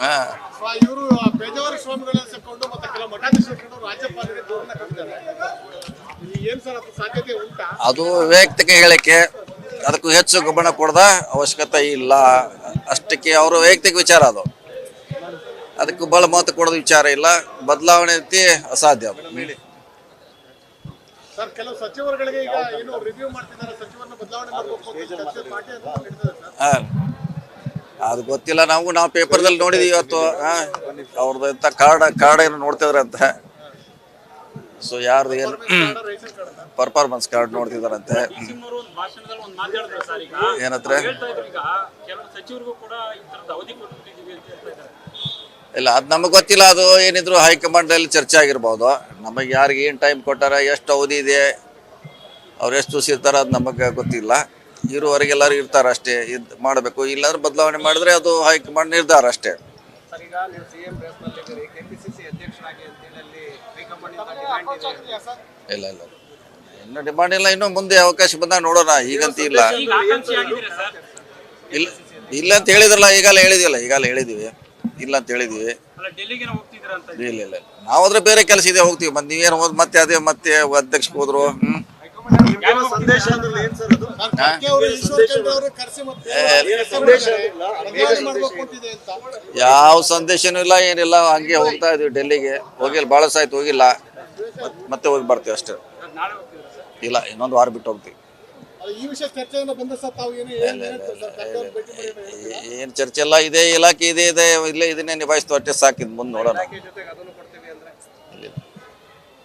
ಹಾ. ಇವರು ಬೇಜಾವರ ಸ್ವಾಮಿಗಳನ್ನ ಸೇರ್ಕೊಂಡು ಮತ್ತೆ ಕೆಲವು ಮಠಾಧೀಶ ರಾಜ್ಯಪಾಲರಿಗೆ ದೂರನ್ನ ಕೊಟ್ಟಿದ್ದಾರೆ ಇದು ಏನ್ ಸರ್ ಅದು ಸಾಧ್ಯತೆ ಉಂಟಾ? ಅದು ವೈಯಕ್ತಿಕ ಹೇಳಿಕೆ ಅದಕ್ಕೂ ಹೆಚ್ಚು ಗಮನ ಕೊಡದ ಅವಶ್ಯಕತೆ ಇಲ್ಲ. ಅಷ್ಟಕ್ಕೆ ಅವರು ವೈಯಕ್ತಿಕ ವಿಚಾರ ಅದು. ಅದಕ್ಕೂ ಬಹಳ ಮಹತ್ವ ಕೊಡೋದು ವಿಚಾರ ಇಲ್ಲ. ಬದಲಾವಣೆ ರೀತಿ ಅಸಾಧ್ಯ ಅದು. ಸರ್ ಕೆಲವು ಸಚಿವರುಗಳಿಗೆ ಈಗ ಏನು ರಿವ್ಯೂ ಮಾಡ್ತಿದ್ದಾರೆ ಸಚಿವರನ್ನ ಬದಲಾವಣೆ ಮಾಡಬೇಕು ಅಂತ ಚರ್ಚೆ ಪಾರ್ಟಿ ಅಂತ ನಡೀತದೆ ಸರ್ ಹಾ. ಅದು ಗೊತ್ತಿಲ್ಲ, ನಾವು ನಾವು ಪೇಪರ್ದಲ್ಲಿ ನೋಡಿದೀವಿ ಇವತ್ತು. ಅವ್ರದ್ದು ಎಂತ ಕಾರ್ಡ್ ಕಾರ್ಡ್ ಏನು ನೋಡ್ತಿದ್ರಂತೆ. ಸೊ ಯಾರ್ದು ಏನು ಪರ್ಫಾರ್ಮೆನ್ಸ್ ಕಾರ್ಡ್ ನೋಡ್ತಿದಾರಂತೆ. ಏನತ್ರ? ಅಂತ ಇಲ್ಲ, ಅದು ನಮಗೆ ಗೊತ್ತಿಲ್ಲ, ಅದು ಏನಿದ್ರು ಹೈಕಮಾಂಡಲ್ಲಿ ಚರ್ಚೆ ಆಗಿರ್ಬೋದು. ನಮಗೆ ಯಾರಿಗೆ ಏನು ಟೈಮ್ ಕೊಟ್ಟಾರ, ಎಷ್ಟು ಅವಧಿ ಇದೆ, ಅವ್ರು ಎಷ್ಟು ಸಿಗ್ತಾರ ಅದು ನಮಗೆ ಗೊತ್ತಿಲ್ಲ. ಇರುವವರೆಗೆಲ್ಲರೂ ಇರ್ತಾರೆ ಅಷ್ಟೇ ಇದು ಮಾಡಬೇಕು. ಇಲ್ಲಾಂದ್ರೆ ಬದಲಾವಣೆ ಮಾಡಿದ್ರೆ ಅದು ಹೈಕಮಾಂಡ್ ನಿರ್ಧಾರ ಅಷ್ಟೇ. ಸರ್ ಈಗ ನೀವು ಸಿಎಂ ರೇಸ್ನಲ್ಲಿ ಕೆಪಿಸಿಸಿ ಅಧ್ಯಕ್ಷರಾಗಿ ಅಂತೇಳಿ ಅಲ್ಲಿ ಹೈಕಮಾಂಡ್ ಡಿಮ್ಯಾಂಡ್ ಸರ್? ಇಲ್ಲ ಇಲ್ಲ. ಇನ್ನು ಡಿಮಾಂಡ್ ಇಲ್ಲ. ಇನ್ನು ಮುಂದೆ ಅವಕಾಶ ಬಂದಾಗ ನೋಡೋಣ. ಈಗಂತ ಇಲ್ಲ. ಆಕಾಂಕ್ಷಿ ಆಗಿದ್ದೀರಾ ಸರ್? ಇಲ್ಲ ಇಲ್ಲ ಅಂತ ಹೇಳಿದ್ರಲ್ಲ ಈಗಲ್ಲ ಹೇಳಿದಿಲ್ಲ ಈಗಲ್ಲ ಹೇಳಿದೀವಿ. ಇಲ್ಲ ಅಂತ ಹೇಳಿದೀವಿ. ಇಲ್ಲ ಇಲ್ಲ ಇಲ್ಲ. ನಾವು ಅದ್ರ ಬೇರೆ ಕೆಲಸ ಇದೆ ಹೋಗ್ತೀವಿ. ಮತ್ತೆ ನೀವೇನು ಹೋದ್ ಮತ್ತೆ ಅದೇ ಮತ್ತೆ ಅಧ್ಯಕ್ಷ ಹೋದ್ರು. ಹ್ಮ್? ಯಾವ ಸಂದೇಶನೂ ಇಲ್ಲ ಏನಿಲ್ಲ ಹಂಗೆ ಹೋಗ್ತಾ ಇದೀವಿ ಡೆಲ್ಲಿಗೆ. ಹೋಗಿಲ್ಲ ಭಾಳ ಸಾಯ್ತು ಹೋಗಿಲ್ಲ. ಮತ್ತೆ ಹೋಗಿ ಬರ್ತೀವಿ ಅಷ್ಟೇ. ಇಲ್ಲ ಇನ್ನೊಂದು ವಾರ ಬಿಟ್ಟು ಹೋಗ್ತೀವಿ. ಏನು ಚರ್ಚೆ ಎಲ್ಲ ಇದೆ ಇಲಾಖೆ ಇದೆ ಇದೆ ಇಲ್ಲೇ ಇದನ್ನೇ ನಿಭಾಯಿಸ್ತು ಅಷ್ಟೇ ಸಾಕಿದ್ ಮುಂದೆ ನೋಡೋಣ. ಜೊತೆಗೆ ಅದನ್ನು ಕೊಡ್ತೀವಿ ಅಂದ್ರೆ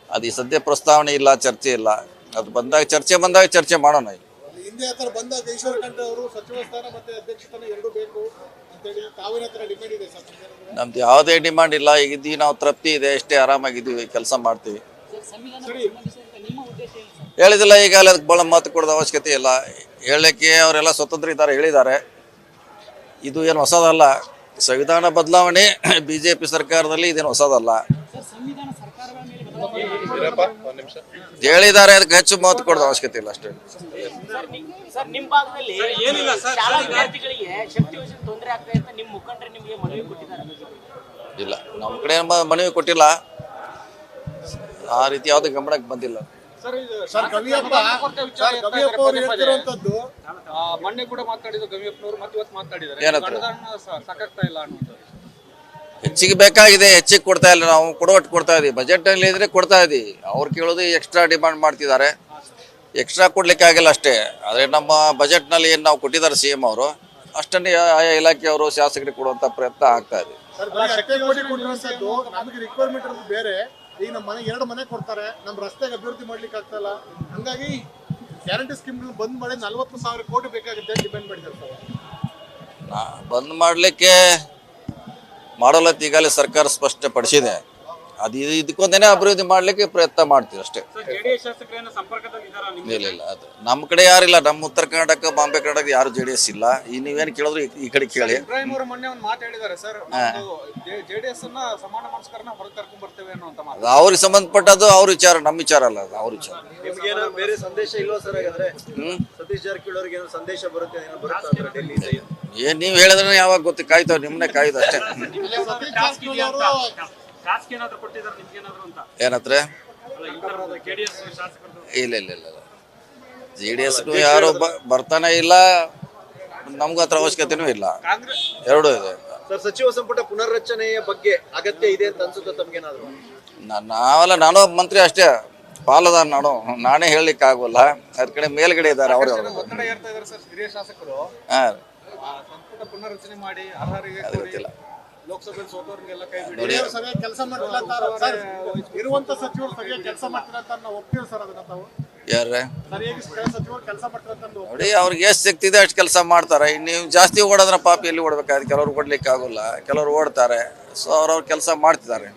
ಅದು ಈ ಸದ್ಯ ಪ್ರಸ್ತಾವನೆ ಇಲ್ಲ ಚರ್ಚೆ ಇಲ್ಲ. ಅದು ಬಂದಾಗ ಚರ್ಚೆ ಬಂದಾಗ ಚರ್ಚೆ ಮಾಡೋಣ ಈಗ. ಹಿಂದೆ ಹತ್ರ ಬಂದಾಗ ಈಶ್ವರ ಖಂಡ್ರೆ ಅವರು ಸಚಿವ ಸ್ಥಾನ ಮತ್ತೆ ಅಧ್ಯಕ್ಷ ಸ್ಥಾನ ಎರಡೂ ಬೇಕು ಅಂತೇಳಿ ತಾವಿನ ಹತ್ರ ಡಿಮ್ಯಾಂಡ್ ಇದೆ ಸರ್? ನಮ್ದು ಯಾವುದೇ ಡಿಮಾಂಡ್ ಇಲ್ಲ. ಈಗ ಇದ್ದೀವಿ ನಾವು ತೃಪ್ತಿ ಇದೆ. ಎಷ್ಟೇ ಆರಾಮಾಗಿದ್ದೀವಿ ಕೆಲಸ ಮಾಡ್ತೀವಿ. ಹೇಳಿದಿಲ್ಲ ಈಗ ಅದಕ್ಕೆ ಭಾಳ ಮಾತು ಕೊಡೋದ ಅವಶ್ಯಕತೆ ಇಲ್ಲ. ಹೇಳಕ್ಕೆ ಅವರೆಲ್ಲ ಸ್ವತಂತ್ರ ಇದ್ದಾರೆ ಹೇಳಿದ್ದಾರೆ. ಇದು ಏನು ಹೊಸದಲ್ಲ. ಸಂವಿಧಾನ ಬದಲಾವಣೆ ಬಿಜೆಪಿ ಜೆ ಪಿ ಸರ್ಕಾರದಲ್ಲಿ ಇದೇನು ಹೊಸದಲ್ಲ. ಹೇಳಿದ್ದಾರೆ ಅದಕ್ಕೆ ಹೆಚ್ಚು ಮಾತು ಕೊಡೋದು ಅವಶ್ಯಕತೆ ಇಲ್ಲ ಅಷ್ಟೇ. ಇಲ್ಲ ನಮ್ಮ ಕಡೆ ಮನವಿ ಕೊಟ್ಟಿಲ್ಲ. ಆ ರೀತಿ ಯಾವ್ದು ಗಮನಕ್ಕೆ ಬಂದಿಲ್ಲ. ಮೊನ್ನೆ ಕೂಡ ಮಾತಾಡಿದ್ರು ಗವಿಯಪ್ಪನವರು ಮತ್ತೆ ಇವತ್ತು ಮಾತಾಡಿದ್ದಾರೆ. ಸಾಕಾಗ್ತಾ ಇಲ್ಲ ಅನ್ನೋದು ಹೆಚ್ಚಿಗೆ ಬೇಕಾಗಿದೆ ಹೆಚ್ಚಿಗೆ ಕೊಡ್ತಾ ಇಲ್ಲ. ನಾವು ಕೊಡೋಟ್ಟು ಕೊಡ್ತಾ ಇದೀವಿ. ಬಜೆಟಲ್ಲಿ ಇದ್ರೆ ಕೊಡ್ತಾ ಇದೀವಿ. ಅವ್ರು ಕೇಳೋದು ಎಕ್ಸ್ಟ್ರಾ ಡಿಮಾಂಡ್ ಮಾಡ್ತಿದ್ದಾರೆ. ಎಕ್ಸ್ಟ್ರಾ ಕೊಡ್ಲಿಕ್ಕೆ ಆಗಿಲ್ಲ ಅಷ್ಟೇ. ಆದರೆ ನಮ್ಮ ಬಜೆಟ್ನಲ್ಲಿ ಏನು ನಾವು ಕೊಟ್ಟಿದ್ದಾರೆ ಸಿ ಎಂ ಅವರು ಅಷ್ಟನ್ನೇ ಆಯಾ ಇಲಾಖೆಯವರು ಶಾಸಕರಿಗೆ ಕೊಡುವಂಥ ಪ್ರಯತ್ನ ಆಗ್ತಾ ಇದೆ. ಸರ್ ಬರೀ ಈಗ ನಮ್ಮ ಮನೆ ಎರಡು ಮನೆ ಕೊಡ್ತಾರೆ. ನಮ್ಮ ರಸ್ತೆಗೆ ಅಭಿವೃದ್ಧಿ ಮಾಡ್ಲಿಕ್ಕೆ ಆಗ್ತಾ ಇಲ್ಲ. ಹಂಗಾಗಿ ಗ್ಯಾರಂಟಿ ಸ್ಕೀಮ್ ಬಂದ್ ಮಾಡಿ ನಲ್ವತ್ತು ಸಾವಿರ ಕೋಟಿ ಬೇಕಾಗುತ್ತೆ ಡಿಪೆಂಡ್ ಮಾಡಿದ್ದಾರೆ ಬಂದ್ ಮಾಡಲಿಕ್ಕೆ ಮಾಡೋಲ್ಲತ್ತು ಈಗಾಗಲೇ ಸರ್ಕಾರ ಸ್ಪಷ್ಟಪಡಿಸಿದೆ. ಅದು ಇದು ಇದಕ್ಕೊಂದೇನೆ ಅಭಿವೃದ್ಧಿ ಮಾಡಲಿಕ್ಕೆ ಪ್ರಯತ್ನ ಮಾಡ್ತೀವಿ ಅಷ್ಟೇ. ಸರ್ ಜೆಡಿಎಸ್ ಶಾಸಕರೇನು ಸಂಪರ್ಕದಲ್ಲಿ ಇದ್ದಾರಾ ಇಲ್ಲ ಇಲ್ಲ ಅದು ನಮ್ಮ ಕಡೆ ಯಾರಿಲ್ಲ ನಮ್ಮ ಉತ್ತರ ಕರ್ನಾಟಕ ಬಾಂಬೆ ಕರ್ನಾಟಕ ಯಾರು ಜೆ ಡಿ ಎಸ್ ಇಲ್ಲ. ಈ ನೀವೇನು ಕೇಳಿದ್ರು ಈ- ಕಡೆ ಕೇಳಿ. ಅವ್ರಿಗೆ ಸಂಬಂಧಪಟ್ಟದ್ದು ಅವ್ರ ವಿಚಾರ ನಮ್ಮ ವಿಚಾರ ಅಲ್ಲ ಅದು ಅವ್ರ ವಿಚಾರ. ಬೇರೆ ಸಂದೇಶ ಇಲ್ವಾ ಸರ್ ಹಾಗಾದ್ರೆ? ಸತೀಶ್ ಜಾರಕಿಹೊಳಿ ಅವ್ರಿಗೆ ಸಂದೇಶ ಬರುತ್ತೆ ಏನೋ ನೀವು ಹೇಳಿದ್ರೆ ಯಾವಾಗ ಗೊತ್ತು? ಕಾಯ್ತಾವ ನಿಮ್ನೆ ಕಾಯ್ದು ಅಷ್ಟೇ. ಏನತ್ರ? ಇಲ್ಲ ಇಲ್ಲ ಇಲ್ಲ ಜಿ ಡಿ ಎಸ್ ಯಾರು ಬ- ಬರ್ತಾನೆ ಇಲ್ಲ. ನಮ್ಗೂ ಹತ್ರ ಅವಶ್ಯಕತೆನೂ ಇಲ್ಲ. ಕಾಂಗ್ರೆಸ್ ಎರಡೂ ಇದೆ. ಸರ್ ಸಚಿವ ಸಂಪುಟ ಪುನರ್ರಚನೆಯ ಬಗ್ಗೆ ಅಗತ್ಯ ಇದೆ ಅಂತ ಅನ್ಸುತ್ತೆ ತಮ್ಗೇನಾದ್ರು ನಾವೆಲ್ಲ ನಾನು ಒಬ್ಬ ಮಂತ್ರಿ ಅಷ್ಟೇ. ಪಾಲದಾರ ನಾನು. ನಾನೇ ಹೇಳಲಿಕ್ಕೆ ಆಗೋಲ್ಲ ಅದ್ ಕಡೆ ಮೇಲ್ಗಡೆ ಇದ್ದಾರೆ ಅವ್ರು ಹಾ. ರೀ ಸಂಪುಟ ಪುನರ್ರಚನೆ ಮಾಡಿ ಅರ್ಹರಿಗೆ ಅದು ಕೋರಿ ಗೊತ್ತಿಲ್ಲ ಲೋಕಸಭೆಯಲ್ಲಿ ಸೋತವ್ರಿಗೆಲ್ಲ ಕೈ ಬಿಡಿ. ನೋಡಿ ಹಿರಿಯರು ಸರಿಯಾಗಿ ಕೆಲಸ ಮಾಡ್ತಿಲ್ಲ ಅಂತ ಸರ್ ಇರುವಂತ ಸಚಿವರು ಸರಿಯಾಗಿ ಕೆಲಸ ಮಾಡ್ತಿಲ್ಲ ಅಂತ ನಾವು ಒಪ್ತೀವಿ ಸರ್ ಅದನ್ನ ತಾವು. ಯಾರ್ರೆ? ಸರಿಯಾಗಿ ಸಚಿವರು ಕೆಲಸ ಮಾಡ್ತಿಲ್ಲ ಅಂತ ನಾವು ನೋಡಿ ಅವ್ರಿಗೆ ಎಷ್ಟು ಸಿಗ್ತಿದೆ ಇದೆ ಅಷ್ಟು ಕೆಲಸ ಮಾಡ್ತಾರೆ. ಇನ್ನು ನೀವು ಜಾಸ್ತಿ ಓಡದ್ರ ಪಾಪ ಎಲ್ಲಿ ಓಡ್ಬೇಕಾದ್ರೆ ಕೆಲವ್ರು ಓಡ್ಲಿಕ್ಕೆ ಆಗೋಲ್ಲ ಕೆಲವ್ರು ಓಡ್ತಾರೆ. ಸೊ ಅವ್ರವ್ರ ಕೆಲಸ ಮಾಡ್ತಿದ್ದಾರೆ.